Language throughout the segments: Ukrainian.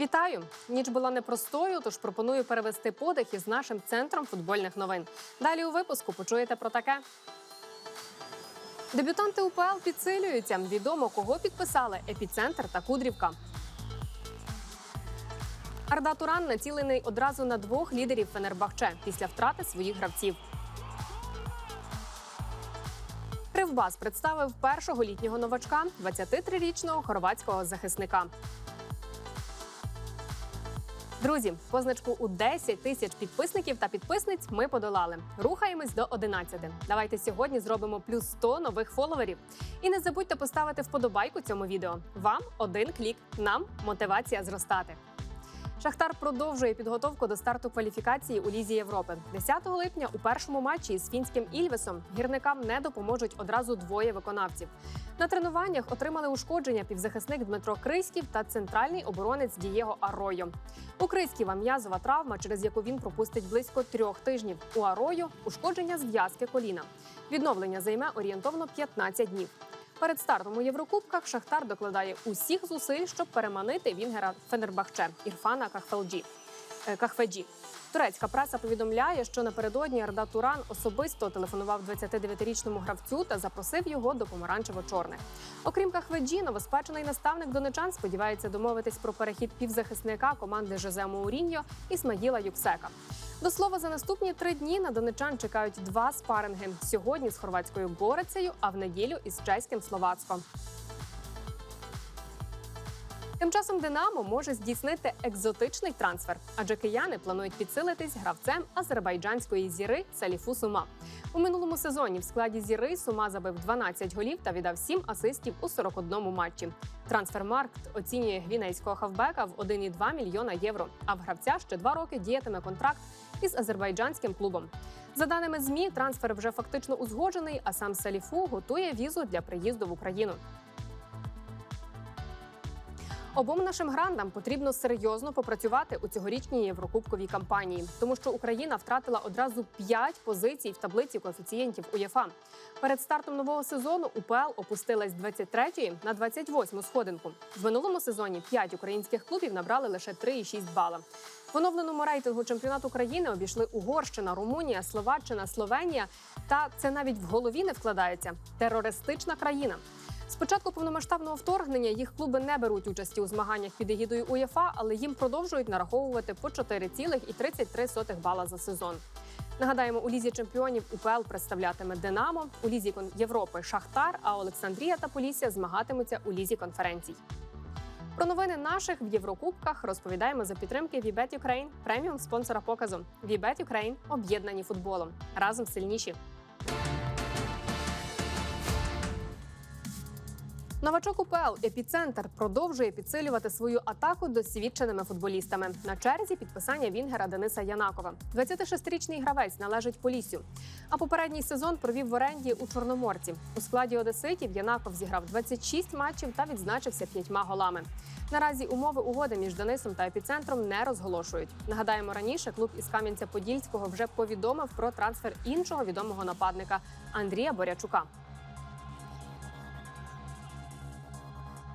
Вітаю! Ніч була непростою, тож пропоную перевести подих із нашим центром футбольних новин. Далі у випуску почуєте про таке. Дебютанти УПЛ підсилюються. Відомо, кого підписали епіцентр та Кудрівка. Арда Туран націлений одразу на двох лідерів Фенербахче після втрати своїх гравців. Кривбас представив першого літнього новачка, 23-річного хорватського захисника. Друзі, позначку у 10 тисяч підписників та підписниць ми подолали. Рухаємось до 11. Давайте сьогодні зробимо плюс 100 нових фоловерів. І не забудьте поставити вподобайку цьому відео. Вам один клік, нам мотивація зростати. Шахтар продовжує підготовку до старту кваліфікації у Лізі Європи. 10 липня у першому матчі із фінським Ільвесом гірникам не допоможуть одразу двоє виконавців. На тренуваннях отримали ушкодження півзахисник Дмитро Криськів та центральний оборонець Дієго Аройо. У Криськіва м'язова травма, через яку він пропустить близько трьох тижнів. У Арою ушкодження зв'язки коліна. Відновлення займе орієнтовно 15 днів. Перед стартом у Єврокубках Шахтар докладає усіх зусиль, щоб переманити Вінгера Фенербахче Ірфана Кахфелджі. Е, Кахфеджі. Турецька преса повідомляє, що напередодні Арда Туран особисто телефонував 29-річному гравцю та запросив його до помаранчево-чорних. Окрім Кахведжі, новоспечений наставник донечан сподівається домовитись про перехід півзахисника команди Жозе Моуріньо Ісмаїла Юксека. До слова, за наступні три дні на донечан чекають два спаринги: сьогодні з хорватською Горецею, а в неділю із чеським Словацьком. Тим часом Динамо може здійснити екзотичний трансфер, адже кияни планують підсилитись гравцем азербайджанської зіри Саліфу Сума. У минулому сезоні в складі зіри Сума забив 12 голів та віддав 7 асистів у 41 матчі. Трансфермаркт оцінює гвінейського хавбека в 1,2 мільйона євро. А в гравця ще два роки діятиме контракт із азербайджанським клубом. За даними змі, трансфер вже фактично узгоджений, а сам Саліфу готує візу для приїзду в Україну. Обом нашим грандам потрібно серйозно попрацювати у цьогорічній єврокубковій кампанії, тому що Україна втратила одразу 5 позицій в таблиці коефіцієнтів УЄФА. Перед стартом нового сезону УПЛ опустилась з 23-ї на 28-му сходинку. В минулому сезоні 5 українських клубів набрали лише 3,6 бала. В оновленому рейтингу чемпіонату України обійшли Угорщина, Румунія, Словаччина, Словенія. Та це навіть в голові не вкладається терористична країна. З початку повномасштабного вторгнення їх клуби не беруть участі у змаганнях під егідою УЄФА, але їм продовжують нараховувати по 4,33 бала за сезон. Нагадаємо, у лізі чемпіонів УПЛ представлятиме Динамо, у лізі Європи Шахтар, а Олександрія та Полісся змагатимуться у лізі конференцій. Про новини наших в Єврокубках розповідаємо за підтримки Вібет Ukraine, преміум спонсора показу. Вібет Ukraine – об'єднані футболом. Разом сильніші. Новачок УПЛ Епіцентр продовжує підсилювати свою атаку досвідченими футболістами. На черзі підписання Вінгера Дениса Янакова. 26-річний гравець належить Поліссю. А попередній сезон провів в оренді у Чорноморці. У складі Одеситів Янаков зіграв 26 матчів та відзначився п'ятьма голами. Наразі умови угоди між Денисом та епіцентром не розголошують. Нагадаємо, раніше клуб із Кам'янця-Подільського вже повідомив про трансфер іншого відомого нападника Андрія Борячука.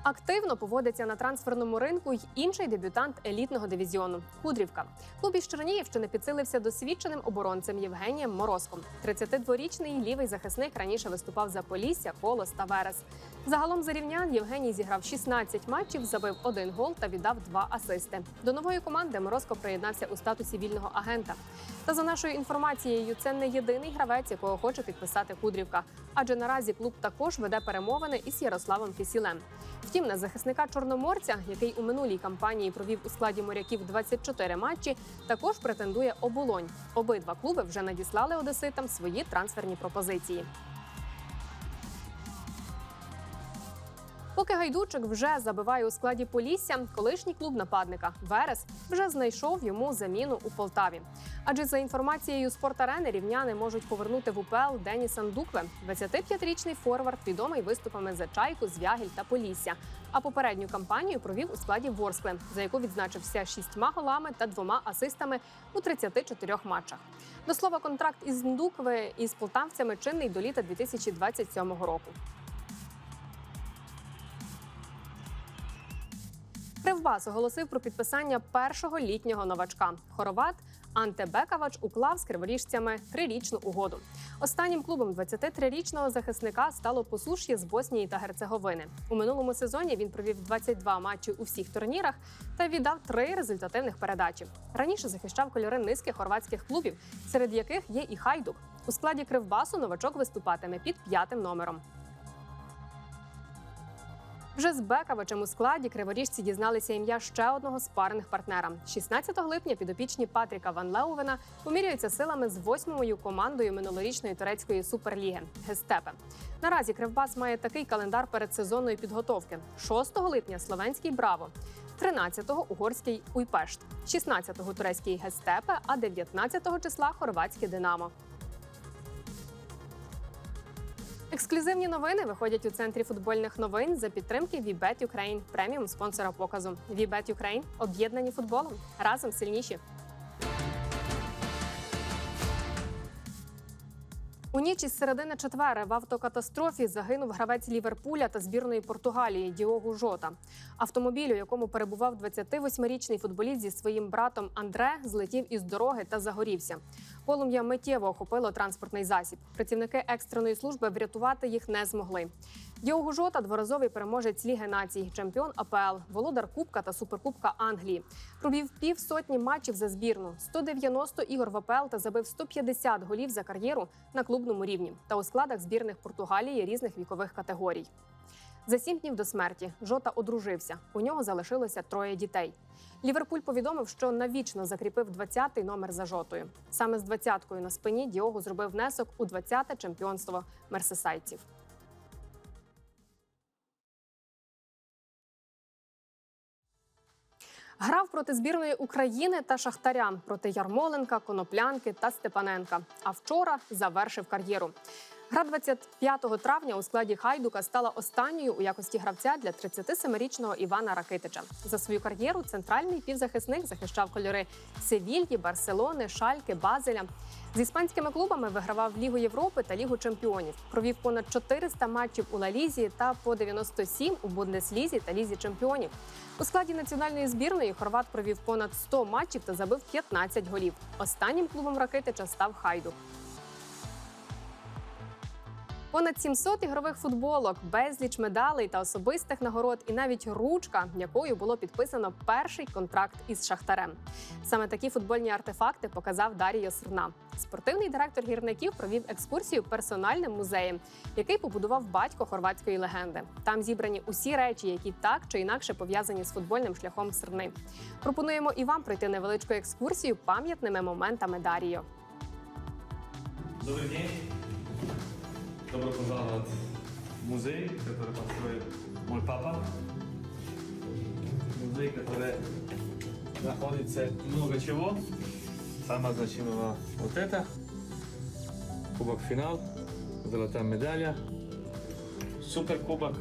Активно поводиться на трансферному ринку й інший дебютант елітного дивізіону Кудрівка. Клуб із Чернігівщини підсилився досвідченим оборонцем Євгенієм Морозком. 32-річний лівий захисник раніше виступав за Полісся, Колос та Верес. Загалом за рівнян Євгеній зіграв 16 матчів, забив один гол та віддав два асисти. До нової команди Морозко приєднався у статусі вільного агента. Та за нашою інформацією, це не єдиний гравець, якого хоче підписати Кудрівка. Адже наразі клуб також веде перемовини із Ярославом Кисілем. Втім, на захисника Чорноморця, який у минулій кампанії провів у складі моряків 24 матчі, також претендує оболонь. Обидва клуби вже надіслали одеситам свої трансферні пропозиції. Поки гайдучик вже забиває у складі Полісся, колишній клуб нападника Верес вже знайшов йому заміну у Полтаві. Адже за інформацією спортарени рівняни можуть повернути в УПЛ Деніса Ндукве. 25-річний форвард, відомий виступами за чайку, звягель та Полісся. А попередню кампанію провів у складі Ворскле, за яку відзначився шістьма голами та двома асистами у 34 матчах. До слова, контракт із Ндукве із полтавцями чинний до літа 2027 року. Кривбас оголосив про підписання першого літнього новачка. Хороват Анте Бекавач уклав з криворіжцями трирічну угоду. Останнім клубом 23-річного захисника стало посуш'я з Боснії та Герцеговини. У минулому сезоні він провів 22 матчі у всіх турнірах та віддав три результативних передачі. Раніше захищав кольори низки хорватських клубів, серед яких є і Хайдук. У складі Кривбасу новачок виступатиме під п'ятим номером. Вже з Бекавичем у складі криворіжці дізналися ім'я ще одного спарених партнера. 16 липня підопічні Патріка Ван Леувена поміряються силами з восьмою командою минулорічної турецької суперліги Гестепе. Наразі Кривбас має такий календар передсезонної підготовки: 6 липня словенський Браво. 13-го угорський Уйпешт, 16-го турецький Гестепе, а 19-го числа хорватське Динамо. Ексклюзивні новини виходять у центрі футбольних новин за підтримки VBET Ukraine, преміум спонсора показу. Вібет Ukraine – об'єднані футболом. Разом сильніші. У ніч із середини четвера в автокатастрофі загинув гравець Ліверпуля та збірної Португалії Діогу Жота. Автомобіль, у якому перебував 28-річний футболіст зі своїм братом Андре, злетів із дороги та загорівся. Полум'я миттєво охопило транспортний засіб. Працівники екстреної служби врятувати їх не змогли. Діогу Жота – дворазовий переможець Ліги націй, чемпіон АПЛ, володар Кубка та Суперкубка Англії. Провів півсотні матчів за збірну, 190 ігор в АПЛ та забив 150 голів за кар'єру на клубному рівні та у складах збірних Португалії різних вікових категорій. За сім днів до смерті Жота одружився. У нього залишилося троє дітей. Ліверпуль повідомив, що навічно закріпив 20-й номер за жотою. Саме з 20-кою на спині Діогу зробив внесок у 20-те чемпіонство мерсесайців. Грав проти збірної України та Шахтаря проти Ярмоленка, Коноплянки та Степаненка. А вчора завершив кар'єру. Гра 25 травня у складі Хайдука стала останньою у якості гравця для 37-річного Івана Ракитича. За свою кар'єру центральний півзахисник захищав кольори Севільї, Барселони, Шальки, Базеля. З іспанськими клубами вигравав Лігу Європи та Лігу Чемпіонів. Провів понад 400 матчів у Лалізі та по 97 у Бундеслізі та Лізі Чемпіонів. У складі національної збірної Хорват провів понад 100 матчів та забив 15 голів. Останнім клубом Ракитича став Хайдук. Понад 700 ігрових футболок, безліч медалей та особистих нагород, і навіть ручка, якою було підписано перший контракт із шахтарем. Саме такі футбольні артефакти показав Даріо Срна. Спортивний директор гірників провів екскурсію персональним музеєм, який побудував батько хорватської легенди. Там зібрані усі речі, які так чи інакше пов'язані з футбольним шляхом Срни. Пропонуємо і вам пройти невеличку екскурсію пам'ятними моментами Даріо. Добрый день. Добро пожаловать в музей, который построил мой папа. Музей, который находится много чего. Самое значимое вот это. Кубок финал, золотая медаля, суперкубок.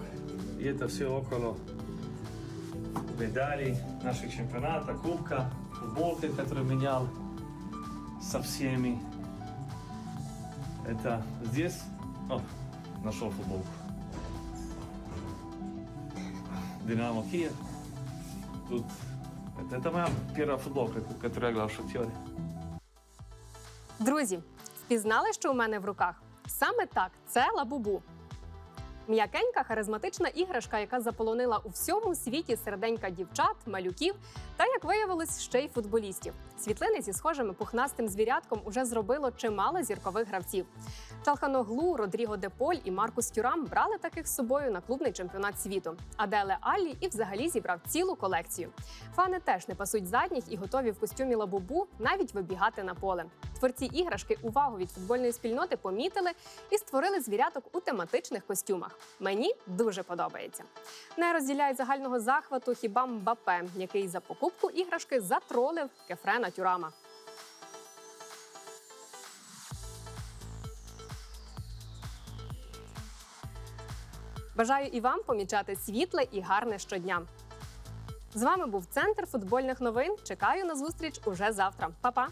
И это все около медалей наших чемпионата, кубка, футболки, который менял со всеми. Это здесь. О, нашел футболку. Динамо Киев. Тут это, это моя первая футболка, которую я играл в Шахтере. Друзі, впізнали, що у мене в руках? Саме так, це лабубу. М'якенька харизматична іграшка, яка заполонила у всьому світі серденька дівчат, малюків та, як виявилось, ще й футболістів. Світлини зі схожими пухнастим звірятком уже зробило чимало зіркових гравців. Чалханоглу, Родріго Деполь і Маркус Тюрам брали таких з собою на клубний чемпіонат світу. А Деле Аллі і взагалі зібрав цілу колекцію. Фани теж не пасуть задніх і готові в костюмі лабубу навіть вибігати на поле. Творці іграшки увагу від футбольної спільноти помітили і створили звіряток у тематичних костюмах. Мені дуже подобається. Не розділяють загального захвату хіба Мбапе, який за покупку іграшки затролив Кефрена Тюрама. Бажаю і вам помічати світле і гарне щодня. З вами був центр футбольних новин. Чекаю на зустріч уже завтра. Па-па!